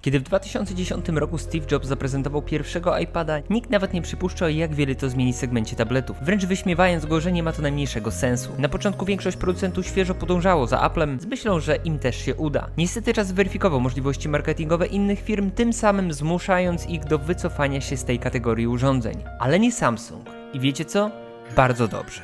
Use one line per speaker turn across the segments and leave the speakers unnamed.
Kiedy w 2010 roku Steve Jobs zaprezentował pierwszego iPada, nikt nawet nie przypuszczał, jak wiele to zmieni w segmencie tabletów, wręcz wyśmiewając go, że nie ma to najmniejszego sensu. Na początku większość producentów świeżo podążało za Applem z myślą, że im też się uda. Niestety czas weryfikował możliwości marketingowe innych firm, tym samym zmuszając ich do wycofania się z tej kategorii urządzeń. Ale nie Samsung. I wiecie co? Bardzo dobrze.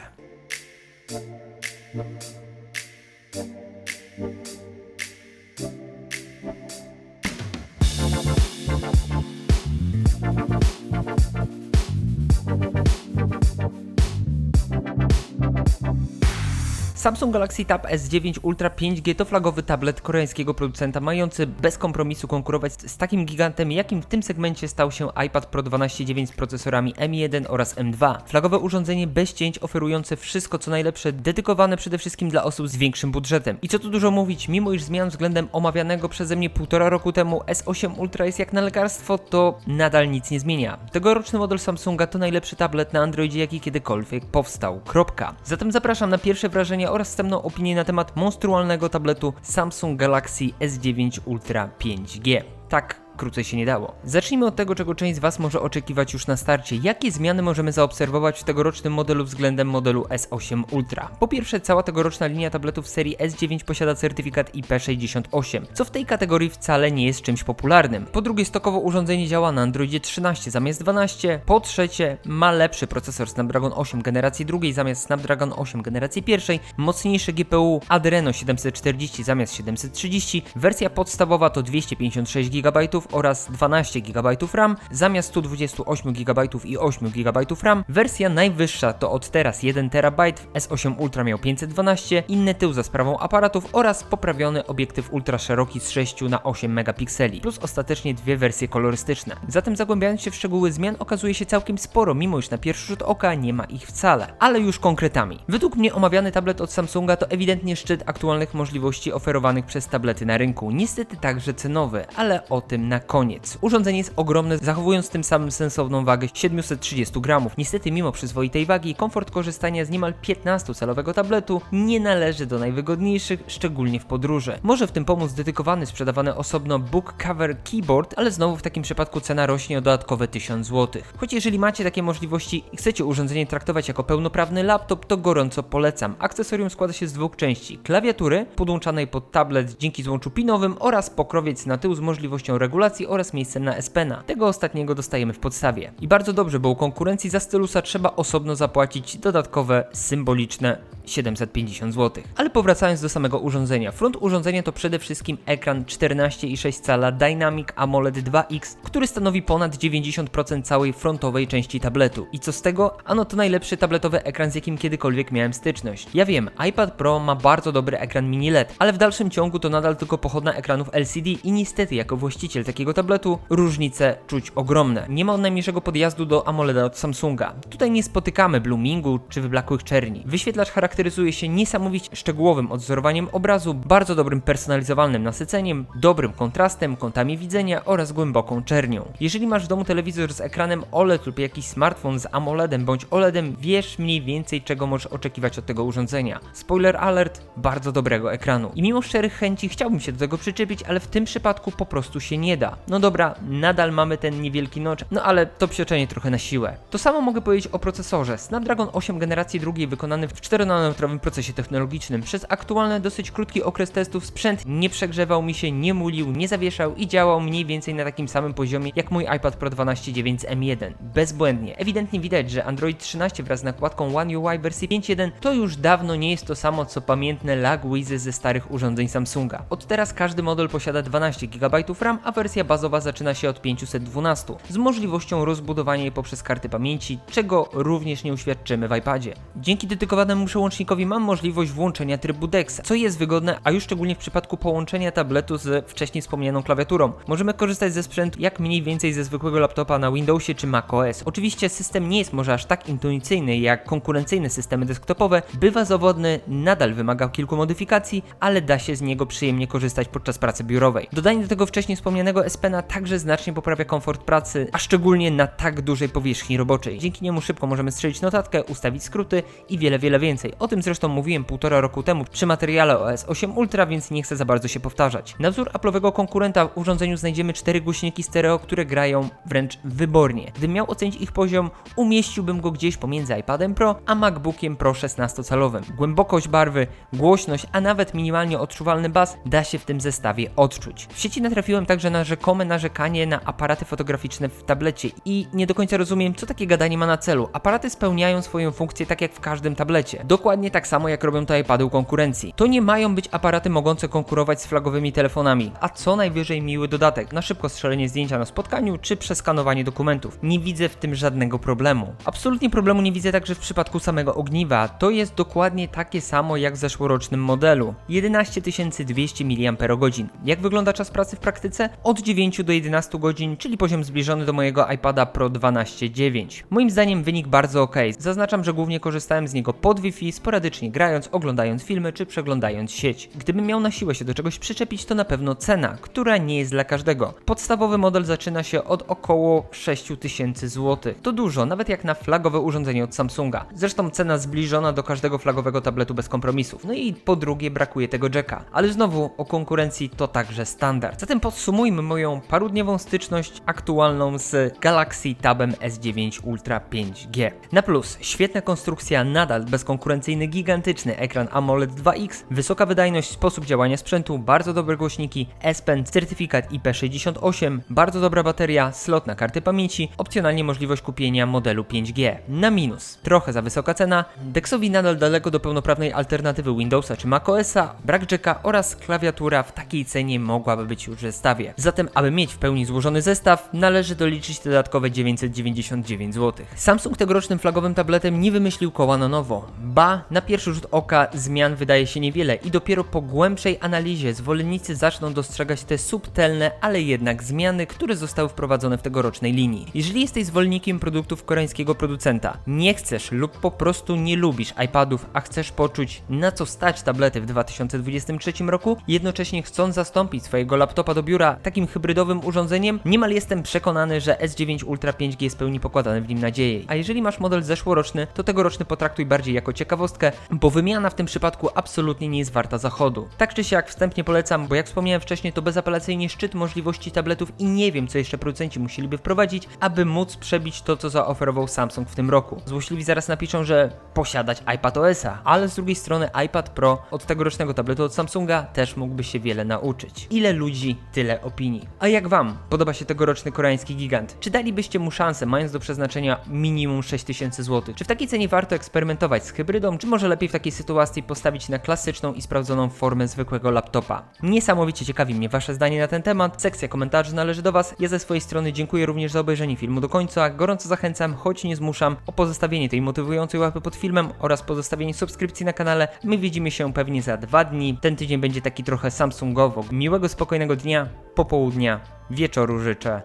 Samsung Galaxy Tab S9 Ultra 5G to flagowy tablet koreańskiego producenta mający bez kompromisu konkurować z takim gigantem, jakim w tym segmencie stał się iPad Pro 12.9 z procesorami M1 oraz M2. Flagowe urządzenie bez cięć oferujące wszystko co najlepsze, dedykowane przede wszystkim dla osób z większym budżetem. I co tu dużo mówić, mimo iż zmian względem omawianego przeze mnie półtora roku temu S8 Ultra jest jak na lekarstwo, to nadal nic nie zmienia. Tegoroczny model Samsunga to najlepszy tablet na Androidzie, jaki kiedykolwiek powstał. Kropka. Zatem zapraszam na pierwsze wrażenia oraz wstępną opinię na temat monstrualnego tabletu Samsung Galaxy S9 Ultra 5G. Tak, krócej się nie dało. Zacznijmy od tego, czego część z Was może oczekiwać już na starcie. Jakie zmiany możemy zaobserwować w tegorocznym modelu względem modelu S8 Ultra? Po pierwsze, cała tegoroczna linia tabletów serii S9 posiada certyfikat IP68, co w tej kategorii wcale nie jest czymś popularnym. Po drugie, stokowo urządzenie działa na Androidzie 13 zamiast 12. Po trzecie, ma lepszy procesor Snapdragon 8 generacji drugiej zamiast Snapdragon 8 generacji pierwszej, mocniejsze GPU Adreno 740 zamiast 730, wersja podstawowa to 256 GB oraz 12 GB RAM zamiast 128 GB i 8 GB RAM. Wersja najwyższa to od teraz 1 TB, S8 Ultra miał 512, inny tył za sprawą aparatów oraz poprawiony obiektyw ultra szeroki z 6 na 8 megapikseli, plus ostatecznie dwie wersje kolorystyczne. Zatem zagłębiając się w szczegóły zmian okazuje się całkiem sporo, mimo iż na pierwszy rzut oka nie ma ich wcale. Ale już konkretami. Według mnie omawiany tablet od Samsunga to ewidentnie szczyt aktualnych możliwości oferowanych przez tablety na rynku. Niestety także cenowy, ale o tym na koniec. Urządzenie jest ogromne, zachowując tym samym sensowną wagę 730 gramów. Niestety mimo przyzwoitej wagi, komfort korzystania z niemal 15-calowego tabletu nie należy do najwygodniejszych, szczególnie w podróży. Może w tym pomóc dedykowany, sprzedawany osobno book cover keyboard, ale znowu w takim przypadku cena rośnie o dodatkowe 1000 zł. Choć jeżeli macie takie możliwości i chcecie urządzenie traktować jako pełnoprawny laptop, to gorąco polecam. Akcesorium składa się z dwóch części. Klawiatury, podłączanej pod tablet dzięki złączu pinowym oraz pokrowiec na tył z możliwością regulacji oraz miejscem na S Pena. Tego ostatniego dostajemy w podstawie. I bardzo dobrze, bo u konkurencji za stylusa trzeba osobno zapłacić dodatkowe, symboliczne 750 zł. Ale powracając do samego urządzenia. Front urządzenia to przede wszystkim ekran 14,6 cala Dynamic AMOLED 2X, który stanowi ponad 90% całej frontowej części tabletu. I co z tego? Ano to najlepszy tabletowy ekran z jakim kiedykolwiek miałem styczność. Ja wiem, iPad Pro ma bardzo dobry ekran mini LED, ale w dalszym ciągu to nadal tylko pochodna ekranów LCD i niestety jako właściciel takiego tabletu różnice czuć ogromne. Nie ma on najmniejszego podjazdu do AMOLEDa od Samsunga. Tutaj nie spotykamy bloomingu czy wyblakłych czerni. Wyświetlacz charakteryzuje się niesamowicie szczegółowym odzorowaniem obrazu, bardzo dobrym personalizowalnym nasyceniem, dobrym kontrastem, kątami widzenia oraz głęboką czernią. Jeżeli masz w domu telewizor z ekranem OLED lub jakiś smartfon z AMOLEDem bądź OLEDem, wiesz mniej więcej czego możesz oczekiwać od tego urządzenia. Spoiler alert, bardzo dobrego ekranu. I mimo szczerych chęci chciałbym się do tego przyczepić, ale w tym przypadku po prostu się nie da. No dobra, nadal mamy ten niewielki notch, no ale to psioczenie trochę na siłę. To samo mogę powiedzieć o procesorze. Snapdragon 8 generacji drugiej wykonany w 4-nanometrowym procesie technologicznym. Przez aktualny dosyć krótki okres testów sprzęt nie przegrzewał mi się, nie mulił, nie zawieszał i działał mniej więcej na takim samym poziomie jak mój iPad Pro 12.9 z M1. Bezbłędnie. Ewidentnie widać, że Android 13 wraz z nakładką One UI wersji 5.1 to już dawno nie jest to samo co pamiętne lag ze starych urządzeń Samsunga. Od teraz każdy model posiada 12 GB RAM, a wersja bazowa zaczyna się od 512 z możliwością rozbudowania jej poprzez karty pamięci, czego również nie uświadczymy w iPadzie. Dzięki dedykowanemu przełącznikowi mam możliwość włączenia trybu DeX, co jest wygodne, a już szczególnie w przypadku połączenia tabletu z wcześniej wspomnianą klawiaturą. Możemy korzystać ze sprzętu jak mniej więcej ze zwykłego laptopa na Windowsie czy macOS. Oczywiście system nie jest może aż tak intuicyjny jak konkurencyjne systemy desktopowe, bywa zawodny, nadal wymaga kilku modyfikacji, ale da się z niego przyjemnie korzystać podczas pracy biurowej. Dodanie do tego wcześniej wspomnianego tego S Pena także znacznie poprawia komfort pracy, a szczególnie na tak dużej powierzchni roboczej. Dzięki niemu szybko możemy strzelić notatkę, ustawić skróty i wiele, wiele więcej. O tym zresztą mówiłem półtora roku temu przy materiale o S8 Ultra, więc nie chcę za bardzo się powtarzać. Na wzór Apple'owego konkurenta w urządzeniu znajdziemy cztery głośniki stereo, które grają wręcz wybornie. Gdybym miał ocenić ich poziom, umieściłbym go gdzieś pomiędzy iPadem Pro a MacBookiem Pro 16-calowym. Głębokość barwy, głośność, a nawet minimalnie odczuwalny bas da się w tym zestawie odczuć. W sieci natrafiłem także na rzekome narzekanie na aparaty fotograficzne w tablecie i nie do końca rozumiem, co takie gadanie ma na celu. Aparaty spełniają swoją funkcję tak jak w każdym tablecie. Dokładnie tak samo jak robią to iPady u konkurencji. To nie mają być aparaty mogące konkurować z flagowymi telefonami, a co najwyżej miły dodatek na szybko strzelenie zdjęcia na spotkaniu czy przeskanowanie dokumentów. Nie widzę w tym żadnego problemu. Absolutnie problemu nie widzę także w przypadku samego ogniwa. To jest dokładnie takie samo jak w zeszłorocznym modelu. 11 200 mAh. Jak wygląda czas pracy w praktyce? 9 do 11 godzin, czyli poziom zbliżony do mojego iPada Pro 12.9. Moim zdaniem wynik bardzo ok. Zaznaczam, że głównie korzystałem z niego pod Wi-Fi, sporadycznie grając, oglądając filmy czy przeglądając sieć. Gdybym miał na siłę się do czegoś przyczepić, to na pewno cena, która nie jest dla każdego. Podstawowy model zaczyna się od około 6000 zł. To dużo, nawet jak na flagowe urządzenie od Samsunga. Zresztą cena zbliżona do każdego flagowego tabletu bez kompromisów. No i po drugie brakuje tego jacka. Ale znowu o konkurencji to także standard. Zatem podsumujmy moją parudniową styczność aktualną z Galaxy Tabem S9 Ultra 5G. Na plus, świetna konstrukcja, nadal bezkonkurencyjny gigantyczny ekran AMOLED 2X, wysoka wydajność, sposób działania sprzętu, bardzo dobre głośniki, S Pen, certyfikat IP68, bardzo dobra bateria, slot na karty pamięci, opcjonalnie możliwość kupienia modelu 5G. Na minus, trochę za wysoka cena, Dexowi nadal daleko do pełnoprawnej alternatywy Windowsa czy macOSa, brak jacka oraz klawiatura w takiej cenie mogłaby być już w zestawie. Zatem, aby mieć w pełni złożony zestaw, należy doliczyć dodatkowe 999 zł. Samsung tegorocznym flagowym tabletem nie wymyślił koła na nowo. Ba, na pierwszy rzut oka zmian wydaje się niewiele i dopiero po głębszej analizie zwolennicy zaczną dostrzegać te subtelne, ale jednak zmiany, które zostały wprowadzone w tegorocznej linii. Jeżeli jesteś zwolennikiem produktów koreańskiego producenta, nie chcesz lub po prostu nie lubisz iPadów, a chcesz poczuć na co stać tablety w 2023 roku, jednocześnie chcąc zastąpić swojego laptopa do biura takim hybrydowym urządzeniem, niemal jestem przekonany, że S9 Ultra 5G spełni pokładane w nim nadzieje. A jeżeli masz model zeszłoroczny, to tegoroczny potraktuj bardziej jako ciekawostkę, bo wymiana w tym przypadku absolutnie nie jest warta zachodu. Tak czy siak wstępnie polecam, bo jak wspomniałem wcześniej, to bezapelacyjnie szczyt możliwości tabletów i nie wiem, co jeszcze producenci musieliby wprowadzić, aby móc przebić to, co zaoferował Samsung w tym roku. Złośliwi zaraz napiszą, że posiadać iPad OS-a, ale z drugiej strony iPad Pro od tegorocznego tabletu od Samsunga też mógłby się wiele nauczyć. Ile ludzi, tyle opinii. A jak Wam podoba się tegoroczny koreański gigant? Czy dalibyście mu szansę, mając do przeznaczenia minimum 6000 zł? Czy w takiej cenie warto eksperymentować z hybrydą, czy może lepiej w takiej sytuacji postawić na klasyczną i sprawdzoną formę zwykłego laptopa? Niesamowicie ciekawi mnie Wasze zdanie na ten temat. Sekcja komentarzy należy do Was. Ja ze swojej strony dziękuję również za obejrzenie filmu do końca. Gorąco zachęcam, choć nie zmuszam, o pozostawienie tej motywującej łapy pod filmem oraz pozostawienie subskrypcji na kanale. My widzimy się pewnie za dwa dni. Ten tydzień będzie taki trochę Samsungowo. Miłego, spokojnego dnia, popołudnia, wieczoru życzę.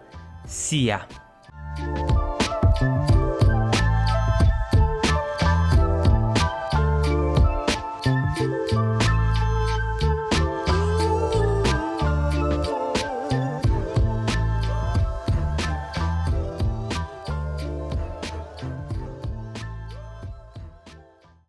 See ya!